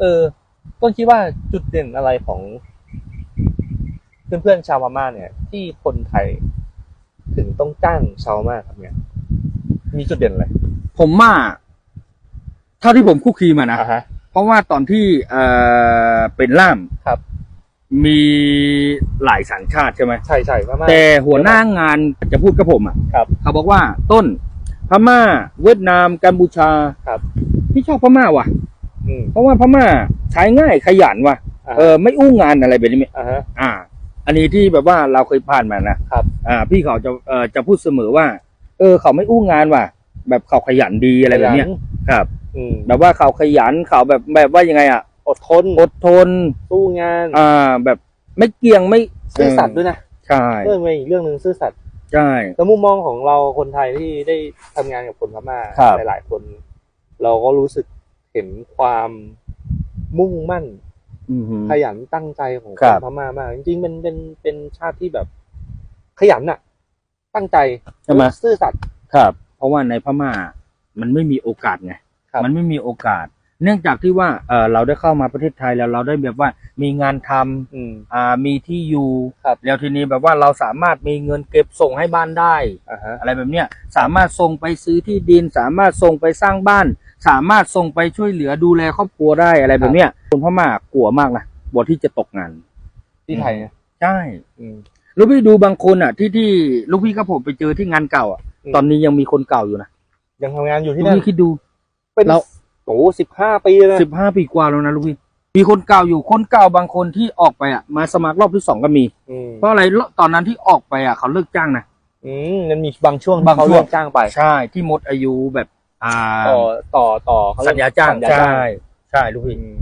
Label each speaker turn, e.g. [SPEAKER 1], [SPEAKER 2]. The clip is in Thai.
[SPEAKER 1] เออ ต้นคิดว่าจุดเด่นอะไรของเพื่อนๆชาวพม่าเนี่ย ที่คนไทยถึงต้องจ้างชาวพม่าทำงานมีจุดเด่นอะไร
[SPEAKER 2] ผมว่าเท่าที่ผมคุกคีมานะ
[SPEAKER 1] อ่าฮะ
[SPEAKER 2] เพราะว่าตอนที่เอ่อเป็นล่าม
[SPEAKER 1] ครับ
[SPEAKER 2] มีหลายสัญชาติใช่ไหม
[SPEAKER 1] ใช่ใช่พม่า
[SPEAKER 2] แต่หัวหน้างานจะพูดกับผมอะ
[SPEAKER 1] ครับ
[SPEAKER 2] เขาบอกว่าต้นพม่า เวียดนามกัมพูชา
[SPEAKER 1] ครับ
[SPEAKER 2] พี่ชอบพม่าว่ะ
[SPEAKER 1] อืม
[SPEAKER 2] เพราะว่าพม่าใช้ง่ายขยันว่ะ
[SPEAKER 1] อ่า
[SPEAKER 2] เออไม่อู้งานอะไรแบบนี้
[SPEAKER 1] อ่าฮะ
[SPEAKER 2] อ่า อันนี้ที่แบบว่าเราเคยผ่านมานะครับอ่า พี่เขาจะเอ่อจะพูดเสมอว่า เออ เขาไม่อู้งานว่ะ แบบเขาขยันดีอะไรแบบเนี้ย
[SPEAKER 1] ขยัน
[SPEAKER 2] ครับ
[SPEAKER 1] อืม
[SPEAKER 2] แบบว่าเขาขยันเขาแบบแบบว่ายังไงอะ
[SPEAKER 1] อดทน
[SPEAKER 2] อดทน
[SPEAKER 1] สู้งาน
[SPEAKER 2] อ่า แบบไม่เกี่ยงไม่
[SPEAKER 1] ซื่อสัตย์ด้วยนะ
[SPEAKER 2] ใช่
[SPEAKER 1] เรื่องอีกเรื่องหนึ่งซื่อสัตย์
[SPEAKER 2] ใช่
[SPEAKER 1] แล้วมุมมองของเราคนไทยที่ได้ทำงานกับคนพม่า
[SPEAKER 2] ครับ
[SPEAKER 1] หลายๆคน เราก็รู้สึก เห็นความมุ่งมั่น
[SPEAKER 2] อือหือ
[SPEAKER 1] ขยันตั้งใจของ
[SPEAKER 2] ค
[SPEAKER 1] ค
[SPEAKER 2] รั
[SPEAKER 1] น
[SPEAKER 2] บ
[SPEAKER 1] พม่ามาก จริงๆเป็นเป็นเป็นชาติที่แบบ ขยันน่ะตั้งใจ
[SPEAKER 2] ใช่ไหม
[SPEAKER 1] ซื่อสัตย์
[SPEAKER 2] ครับ เพราะว่าในพม่ามันไม่มีโอกาสไง
[SPEAKER 1] ครับ
[SPEAKER 2] มันไม่มีโอกาส เนื่องจากที่ว่าเออเราได้เข้ามาประเทศไทยแล้วเราได้แบบว่ามีงานทำ
[SPEAKER 1] อืม
[SPEAKER 2] อ่ามีที่อยู่
[SPEAKER 1] ครับ
[SPEAKER 2] แล้วทีนี้แบบว่าเราสามารถมีเงินเก็บส่งให้บ้านได้
[SPEAKER 1] อ่าฮะ
[SPEAKER 2] อะไรแบบเนี้ยสามารถส่งไปซื้อที่ดิน สามารถส่งไปสร้างบ้าน สามารถส่งไปช่วยเหลือดูแลครอบครัวได้อะไรแบบเนี้ยคนพม่ากลัวมากนะกลัวที่จะตกงาน
[SPEAKER 1] ที่ไทยนะ
[SPEAKER 2] ใช่
[SPEAKER 1] อืม
[SPEAKER 2] ลูกพี่ดูบางคนอะ ที่ที่ลูกพี่กับผมไปเจอที่งานเก่าอะ
[SPEAKER 1] อืม
[SPEAKER 2] ตอนนี้ยังมีคนเก่าอยู่นะ
[SPEAKER 1] ยังทำงานอยู่
[SPEAKER 2] ลู
[SPEAKER 1] ที่
[SPEAKER 2] ก
[SPEAKER 1] นั่น
[SPEAKER 2] พี่คิดดู
[SPEAKER 1] เป็น
[SPEAKER 2] เรา
[SPEAKER 1] โอ้สิบห้าปีเลยนะ
[SPEAKER 2] สิบห้าปีกว่าแล้วนะลูกพี่มีคนเก่าอยู่คนเก่าบางคนที่ออกไปอะมาสมัครรอบที่สองก็มี
[SPEAKER 1] อืม
[SPEAKER 2] เพราะอะไรตอนนั้นที่ออกไปอะเขาเลิกจ้างนะ
[SPEAKER 1] อืมมันมีบางช่วงที่
[SPEAKER 2] บาง
[SPEAKER 1] เขา
[SPEAKER 2] ช่วง
[SPEAKER 1] เลิกจ้างไป
[SPEAKER 2] ใช่ที่หมดอายุแบบ อ่า
[SPEAKER 1] ต่อต่อต่อเขเรี
[SPEAKER 2] สั
[SPEAKER 1] ก
[SPEAKER 2] ญญาจ้าง
[SPEAKER 1] สัญญาจ้าง
[SPEAKER 2] ใช่ ใช่ลูกพี่
[SPEAKER 1] อืม